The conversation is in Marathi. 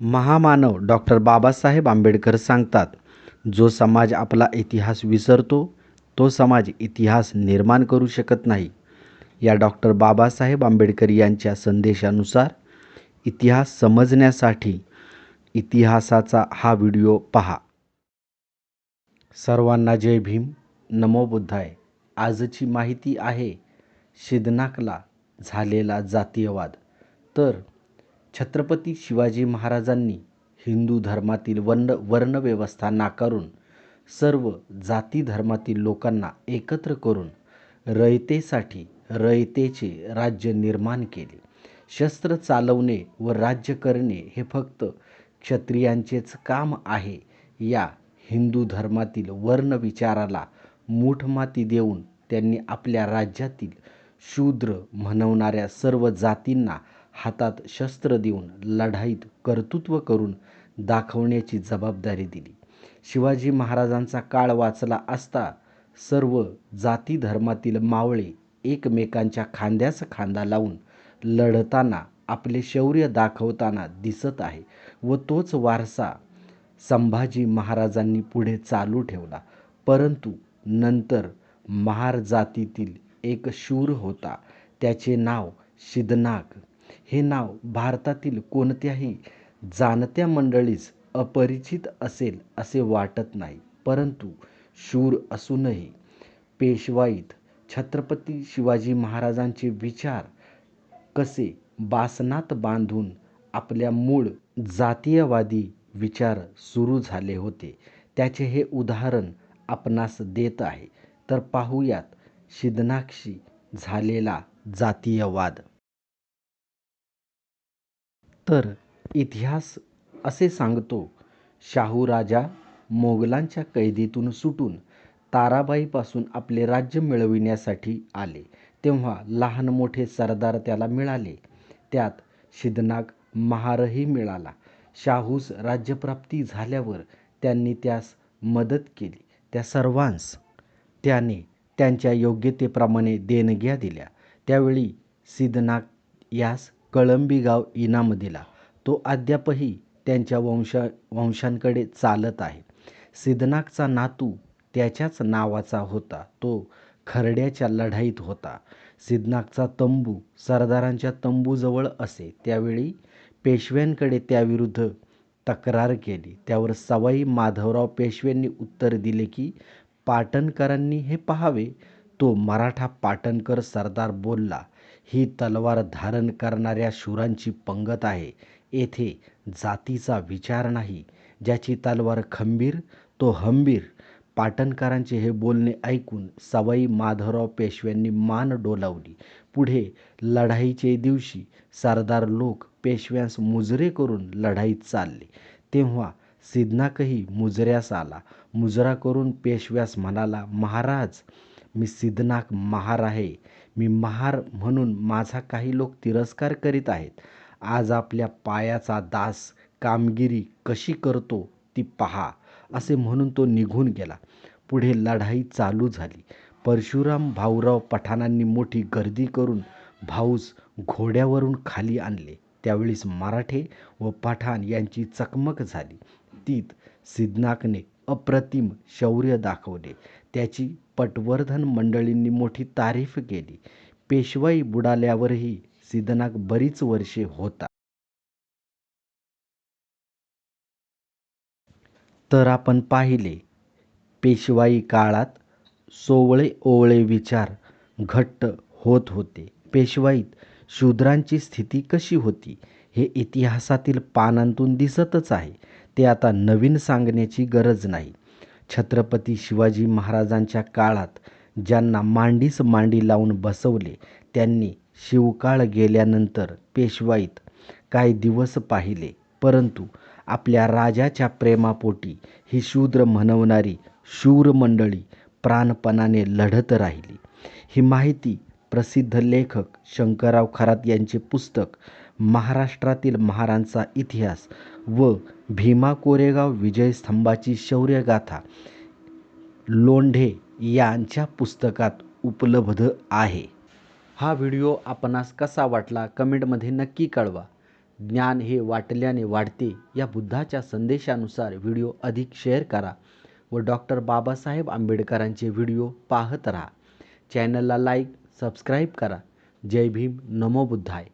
महामानव डॉक्टर बाबासाहेब आंबेडकर सांगतात जो समाज आपला इतिहास विसरतो तो समाज इतिहास निर्माण करू शकत नाही. या डॉक्टर बाबासाहेब आंबेडकर यांच्या संदेशानुसार इतिहास समजण्यासाठी इतिहासाचा हा व्हिडिओ पहा. सर्वांना जय भीम. नमो बुद्धाय. आजची माहिती आहे शिदनाकला झालेला जातीयवाद. तर छत्रपती शिवाजी महाराजांनी हिंदू धर्मातील वर्ण वर्णव्यवस्था नाकारून सर्व जाती धर्मातील लोकांना एकत्र करून रयतेसाठी रयतेचे राज्य निर्माण केले. शस्त्र चालवणे व राज्य करणे हे फक्त क्षत्रियांचेच काम आहे. या हिंदू धर्मातील वर्ण विचाराला मूठमाती देऊन त्यांनी आपल्या राज्यातील शूद्र म्हणवणाऱ्या सर्व जातींना हातात शस्त्र देऊन लढाईत कर्तृत्व करून दाखवण्याची जबाबदारी दिली. शिवाजी महाराजांचा काळ वाचला असता सर्व जाती धर्मातील मावळे एकमेकांच्या खांद्यास खांदा लावून लढताना आपले शौर्य दाखवताना दिसत आहे व तोच वारसा संभाजी महाराजांनी पुढे चालू ठेवला. परंतु नंतर महार जातीतील एक शूर होता. त्याचे नाव शिदनाग. हे नाव भारतातील कोणत्याही जाणत्या मंडळीस अपरिचित असेल असे वाटत नाही. परंतु शूर असूनही पेशवाईत छत्रपती शिवाजी महाराजांचे विचार कसे बासनात बांधून आपल्या मूळ जातीयवादी विचार सुरू झाले होते त्याचे हे उदाहरण आपणास देत आहे. तर पाहूयात शिदनाक्षी झालेला जातीयवाद. तर इतिहास असे सांगतो शाहू राजा मोगलांच्या कैदेतून सुटून ताराबाईपासून आपले राज्य मिळविण्यासाठी आले. तेव्हा लहान मोठे सरदार त्याला मिळाले. त्यात शिदनाग महारही मिळाला. शाहूस राज्यप्राप्ती झाल्यावर त्यांनी त्यास मदत केली. त्या सर्वांस त्याने त्यांच्या योग्यतेप्रमाणे देणग्या दिल्या. त्यावेळी सिदनाग यास कळंबी गाव इनाम दिला तो अद्यापही त्यांच्या वंशा वंशांकडे चालत आहे. सिद्धनागचा नातू त्याच्याच नावाचा होता. तो खर्ड्याच्या लढाईत होता. सिद्धनागचा तंबू सरदारांच्या तंबूजवळ असे. त्यावेळी पेशव्यांकडे त्याविरुद्ध तक्रार केली. त्यावर सवाई माधवराव पेशव्यांनी उत्तर दिले की पाटणकरांनी हे पाहावे. तो मराठा पाटणकर सरदार बोलला ही तलवार धारण करणाऱ्या शूरांची पंगत आहे. येथे जातीचा विचार नाही. ज्याची तलवार खंबीर तो हंबीर. पाटणकरांचे हे बोलणे ऐकून सवाई माधवराव पेशव्यांनी मान डोलावली. पुढे लढाईचे दिवशी सरदार लोक पेशव्यांस मुजरे करून लढाईत चालले. तेव्हा सिद्धनाकही मुजऱ्यास आला. मुजरा करून पेशव्यास म्हणाला महाराज मी सिद्धनाक महार आहे. मी महार म्हणून माझा काही लोक तिरस्कार करीत आहेत. आज आपल्या पायाचा दास कामगिरी कशी करतो ती पहा असे म्हणून तो निघून गेला. पुढे लढाई चालू झाली. परशुराम भाऊराव पठाणांनी मोठी गर्दी करून भाऊस घोड्यावरून खाली आणले. त्यावेळीस मराठे व पठाण यांची चकमक झाली. तीत सिद्धनाकने अप्रतिम शौर्य दाखवले. त्याची पटवर्धन मंडळींनी मोठी तारीफ केली. पेशवाई बुडाल्यावरही सिद्धनाक बरीच वर्षे होता. तर आपण पाहिले पेशवाई काळात सोवळे ओवळे विचार घट्ट होत होते. पेशवाईत शूद्रांची स्थिती कशी होती हे इतिहासातील पानांतून दिसतच आहे. ते आता नवीन सांगण्याची गरज नाही. छत्रपती शिवाजी महाराजांच्या काळात ज्यांना मांडीस मांडी लावून बसवले त्यांनी शिवकाळ गेल्यानंतर पेशवाईत काही दिवस पाहिले. परंतु आपल्या राजाच्या प्रेमापोटी ही शूद्र म्हणवणारी शूर मंडळी प्राणपणाने लढत राहिली. ही माहिती प्रसिद्ध लेखक शंकरराव खरात यांचे पुस्तक महाराष्ट्रातील महारांचा इतिहास व भीमा कोरेगाव विजयस्तंभाची शौर्यगाथा लोंढे यांच्या पुस्तकात उपलब्ध आहे. हा व्हिडिओ आपणास कसा वाटला कमेंटमध्ये नक्की कळवा. ज्ञान हे वाटल्याने वाढते. या बुद्धाच्या संदेशानुसार व्हिडिओ अधिक शेअर करा व डॉक्टर बाबासाहेब आंबेडकरांचे व्हिडिओ पाहत राहा. चॅनलला लाईक सबस्क्राईब करा. जय भीम. नमो बुद्धाय.